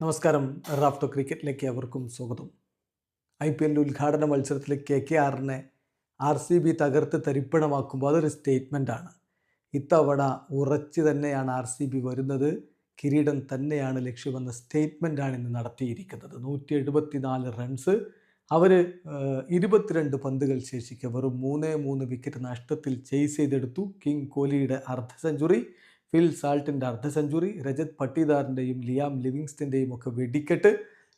നമസ്കാരം. റാഫ്റ്റോ ക്രിക്കറ്റിലേക്ക് അവർക്കും സ്വാഗതം. ഐ പി എല്ലിന്റെ ഉദ്ഘാടന മത്സരത്തിൽ കെ കെ ആറിനെ ആർ സി ബി തകർത്ത് തരിപ്പണമാക്കുമ്പോൾ അതൊരു സ്റ്റേറ്റ്മെന്റാണ് ഇത്തവണ ഉറച്ചു തന്നെയാണ് ആർ സി ബി വരുന്നത്. കിരീടം തന്നെയാണ് ലക്ഷ്യമെന്ന സ്റ്റേറ്റ്മെന്റാണ് ഇന്ന് നടത്തിയിരിക്കുന്നത്. നൂറ്റി എഴുപത്തിനാല് റൺസ് അവർ ഇരുപത്തിരണ്ട് പന്തുകൾ ശേഷിക്കെ വെറും മൂന്നേ മൂന്ന് വിക്കറ്റ് നഷ്ടത്തിൽ ചേസ് ചെയ്തെടുത്തു. കിങ് കോഹ്ലിയുടെ അർദ്ധ സെഞ്ചുറി ഫിൽ സാൾട്ടിന്റെ അർദ്ധ സെഞ്ചുറി രജത് പട്ടിദാറിന്റെയും ലിയാം ലിവിങ്സ്റ്റന്റെയും ഒക്കെ വെടിക്കെട്ട്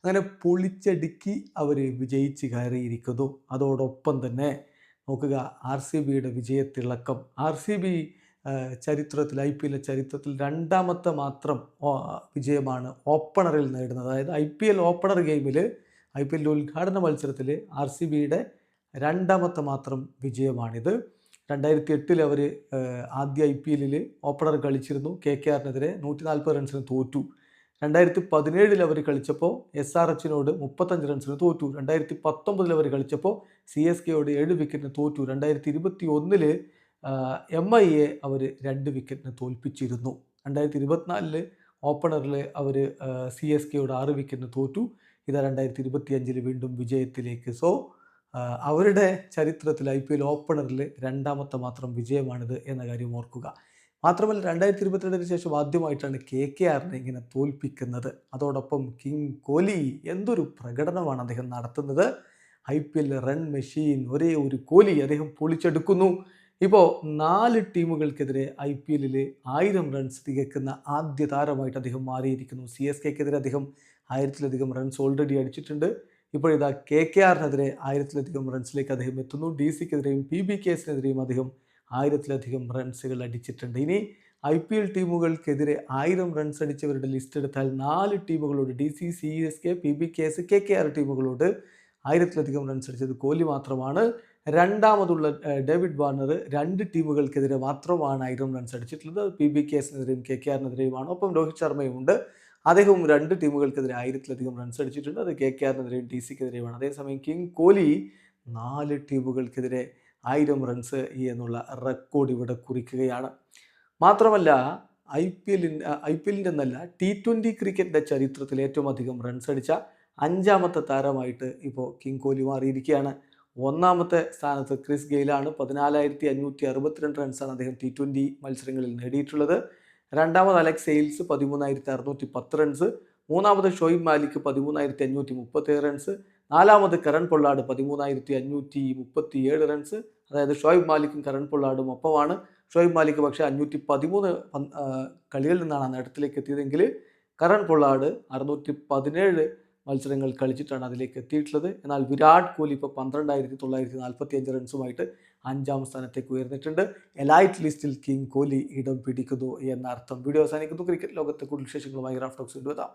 അങ്ങനെ പൊളിച്ചടുക്കി അവർ വിജയിച്ച് കയറിയിരിക്കുന്നു. അതോടൊപ്പം തന്നെ നോക്കുക ആർ സി ബിയുടെ വിജയത്തിളക്കം. ആർ സി ബി ചരിത്രത്തിൽ ഐ പി എൽ ചരിത്രത്തിൽ രണ്ടാമത്തെ മാത്രം വിജയമാണ് ഓപ്പണറിൽ നേടുന്നത്. അതായത് ഐ പി എൽ ഓപ്പണർ ഗെയിമിൽ ഐ പി എല്ലിന്റെ ഉദ്ഘാടന മത്സരത്തിൽ ആർ സി ബിയുടെ രണ്ടാമത്തെ മാത്രം വിജയമാണിത്. രണ്ടായിരത്തി എട്ടിൽ അവർ ആദ്യ ഐ പി എല്ലിൽ ഓപ്പണർ കളിച്ചിരുന്നു. കെ കെ ആറിനെതിരെ നൂറ്റി നാൽപ്പത് റൺസിന് തോറ്റു. രണ്ടായിരത്തി പതിനേഴിൽ അവർ കളിച്ചപ്പോൾ എസ് ആർ എച്ചിനോട് മുപ്പത്തഞ്ച് റൺസിന് തോറ്റു. രണ്ടായിരത്തി പത്തൊമ്പതിൽ അവർ കളിച്ചപ്പോൾ സി എസ് കെയോട് ഏഴ് വിക്കറ്റിന് തോറ്റു. രണ്ടായിരത്തി ഇരുപത്തി ഒന്നിൽ എം ഐ എ അവർ രണ്ട് വിക്കറ്റിന് തോൽപ്പിച്ചിരുന്നു. രണ്ടായിരത്തി ഇരുപത്തിനാലിൽ ഓപ്പണറിൽ അവർ സി എസ് കെയോട് ആറ് വിക്കറ്റിന് തോറ്റു. ഇതാ രണ്ടായിരത്തി ഇരുപത്തി അഞ്ചിൽ വീണ്ടും വിജയത്തിലേക്ക്. സോ അവരുടെ ചരിത്രത്തിൽ ഐ പി എൽ ഓപ്പണറിൽ രണ്ടാമത്തെ മാത്രം വിജയമാണിത് എന്ന കാര്യം ഓർക്കുക. മാത്രമല്ല രണ്ടായിരത്തി ഇരുപത്തിരണ്ടിന് ശേഷം ആദ്യമായിട്ടാണ് കെ കെ ആറിനെ ഇങ്ങനെ തോൽപ്പിക്കുന്നത്. അതോടൊപ്പം കിങ് കോലി എന്തൊരു പ്രകടനമാണ് അദ്ദേഹം നടത്തുന്നത്. I P L run machine ഒരേ ഒരു കോലി അദ്ദേഹം പൊളിച്ചെടുക്കുന്നു. ഇപ്പോൾ നാല് ടീമുകൾക്കെതിരെ ഐ പി എല്ലിൽ ആയിരം റൺസ് തികക്കുന്ന ആദ്യ താരമായിട്ട് അദ്ദേഹം മാറിയിരിക്കുന്നു. സി എസ് കെക്കെതിരെ അദ്ദേഹം ആയിരത്തിലധികം റൺസ് ഓൾറെഡി അടിച്ചിട്ടുണ്ട്. ഇപ്പോഴിതാ കെ കെ ആറിനെതിരെ ആയിരത്തിലധികം റൺസിലേക്ക് അദ്ദേഹം എത്തുന്നു. ഡി സിക്കെതിരെയും പി ബി കേസിനെതിരെയും അദ്ദേഹം ആയിരത്തിലധികം റൺസുകൾ അടിച്ചിട്ടുണ്ട്. ഇനി ഐ പി എൽ ടീമുകൾക്കെതിരെ ആയിരം റൺസ് അടിച്ചവരുടെ ലിസ്റ്റ് എടുത്താൽ നാല് ടീമുകളോട് D C C S K P B K S K K R ടീമുകളോട് ആയിരത്തിലധികം റൺസ് അടിച്ചത് കോഹ്ലി മാത്രമാണ്. രണ്ടാമതുള്ള ഡേവിഡ് വാർണർ രണ്ട് ടീമുകൾക്കെതിരെ മാത്രമാണ് ആയിരം റൺസ് അടിച്ചിട്ടുള്ളത്. പി ബി കെ എസിനെതിരെയും കെ കെ ആറിനെതിരെയുമാണ്. ഒപ്പം രോഹിത് ശർമ്മയും ഉണ്ട് അദ്ദേഹവും രണ്ട് ടീമുകൾക്കെതിരെ ആയിരത്തിലധികം റൺസ് അടിച്ചിട്ടുണ്ട്. അത് കെ കെ ആറിനെതിരെയും ടി സിക്കെതിരെയുമാണ്. അതേസമയം കിങ് കോഹ്ലി നാല് ടീമുകൾക്കെതിരെ ആയിരം റൺസ് എന്നുള്ള റെക്കോർഡ് ഇവിടെ കുറിക്കുകയാണ്. മാത്രമല്ല ഐ പി എല്ലിന്റെ ഐ പി എല്ലിന്റെ എന്നല്ല ടി ട്വന്റി ക്രിക്കറ്റിന്റെ ചരിത്രത്തിൽ ഏറ്റവും അധികം റൺസ് അടിച്ച അഞ്ചാമത്തെ താരമായിട്ട് ഇപ്പോൾ കിങ് കോഹ്ലി മാറിയിരിക്കുകയാണ്. ഒന്നാമത്തെ സ്ഥാനത്ത് ക്രിസ് ഗെയിലാണ്. പതിനാലായിരത്തി അഞ്ഞൂറ്റി അറുപത്തിരണ്ട് റൺസാണ് അദ്ദേഹം ടി ട്വന്റി മത്സരങ്ങളിൽ നേടിയിട്ടുള്ളത്. രണ്ടാമത് അലക്സ് സെയിൽസ് പതിമൂന്നായിരത്തി അറുന്നൂറ്റി പത്ത് റൺസ്. മൂന്നാമത് ഷോയിബ് മാലിക് പതിമൂന്നായിരത്തി അഞ്ഞൂറ്റി മുപ്പത്തേഴ് റൺസ്. നാലാമത് കരൺ പൊള്ളാട് പതിമൂന്നായിരത്തി അഞ്ഞൂറ്റി മുപ്പത്തി ഏഴ് റൺസ്. അതായത് ഷോയിബ് മാലിക്കും കരൺ പൊള്ളാടും ഒപ്പമാണ്. ഷോയിബ് മാലിക് പക്ഷേ അഞ്ഞൂറ്റി പതിമൂന്ന് കളികളിൽ നിന്നാണ് നേട്ടത്തിലേക്ക് എത്തിയതെങ്കിൽ കരൺ പൊള്ളാട് അറുന്നൂറ്റി പതിനേഴ് മത്സരങ്ങൾ കളിച്ചിട്ടാണ് അതിലേക്ക് എത്തിയിട്ടുള്ളത്. എന്നാൽ വിരാട് കോഹ്ലി ഇപ്പോൾ പന്ത്രണ്ടായിരത്തി തൊള്ളായിരത്തി നാൽപ്പത്തി അഞ്ച് റൺസുമായിട്ട് അഞ്ചാം സ്ഥാനത്തേക്ക് ഉയർന്നിട്ടുണ്ട്. എലൈറ്റ് ലിസ്റ്റിൽ കിങ് കോഹ്ലി ഇടം പിടിക്കുന്നു എന്ന അർത്ഥം വീഡിയോ അവസാനിക്കുന്നു. ക്രിക്കറ്റ് ലോകത്തെ കൂടുതൽ വിശേഷങ്ങളുമായി റാഫ്റ്റോക്സ് കൊണ്ടുവരാം